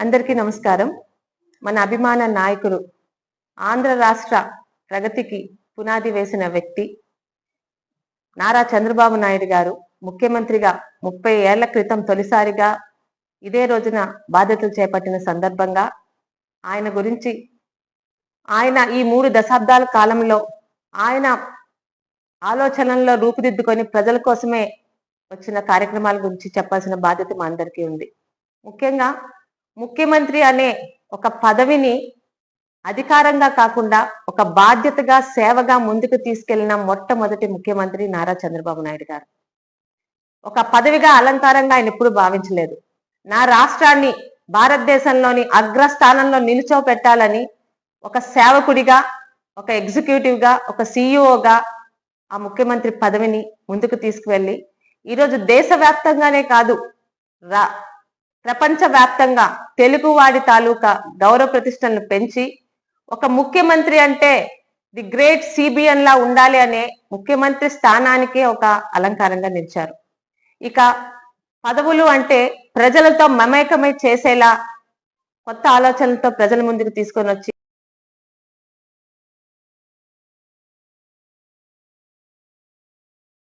అందరికీ నమస్కారం. మన అభిమాన నాయకుడు ఆంధ్ర రాష్ట్ర ప్రగతికి పునాది వేసిన వ్యక్తి నారా చంద్రబాబు నాయుడు గారు. ముఖ్యమంత్రిగా ముప్పై ఏళ్ళ క్రితం తొలిసారిగా ఇదే రోజున బాధ్యతలు చేపట్టిన సందర్భంగా ఆయన గురించి ఆయన ఈ మూడు దశాబ్దాల కాలంలో ఆయన ఆలోచనల్లో రూపుదిద్దుకొని ప్రజల కోసమే వచ్చిన కార్యక్రమాల గురించి చెప్పాల్సిన బాధ్యత మా అందరికీ ఉంది. ముఖ్యంగా ముఖ్యమంత్రి అనే ఒక పదవిని అధికారంగా కాకుండా ఒక బాధ్యతగా సేవగా ముందుకు తీసుకెళ్ళిన మొట్టమొదటి ముఖ్యమంత్రి నారా చంద్రబాబు నాయుడు గారు. ఒక పదవిగా అలంకారంగా ఆయన ఎప్పుడు భావించలేదు. నా రాష్ట్రాన్ని భారతదేశంలోని అగ్రస్థానంలో నిలుచోపెట్టాలని ఒక సేవకుడిగా ఒక ఎగ్జిక్యూటివ్గా ఒక సీఈఓగా ఆ ముఖ్యమంత్రి పదవిని ముందుకు తీసుకువెళ్ళి ఈరోజు దేశవ్యాప్తంగానే కాదు రా ప్రపంచవ్యాప్తంగా తెలుగువాడి తాలూకా గౌరవ ప్రతిష్టలను పెంచి ఒక ముఖ్యమంత్రి అంటే ది గ్రేట్ సిబిఎన్ లా ఉండాలి అనే ముఖ్యమంత్రి స్థానానికే ఒక అలంకారంగా నిలిచారు. ఇక పదవులు అంటే ప్రజలతో మమేకమై చేసేలా కొత్త ఆలోచనలతో ప్రజల ముందుకు తీసుకొని వచ్చి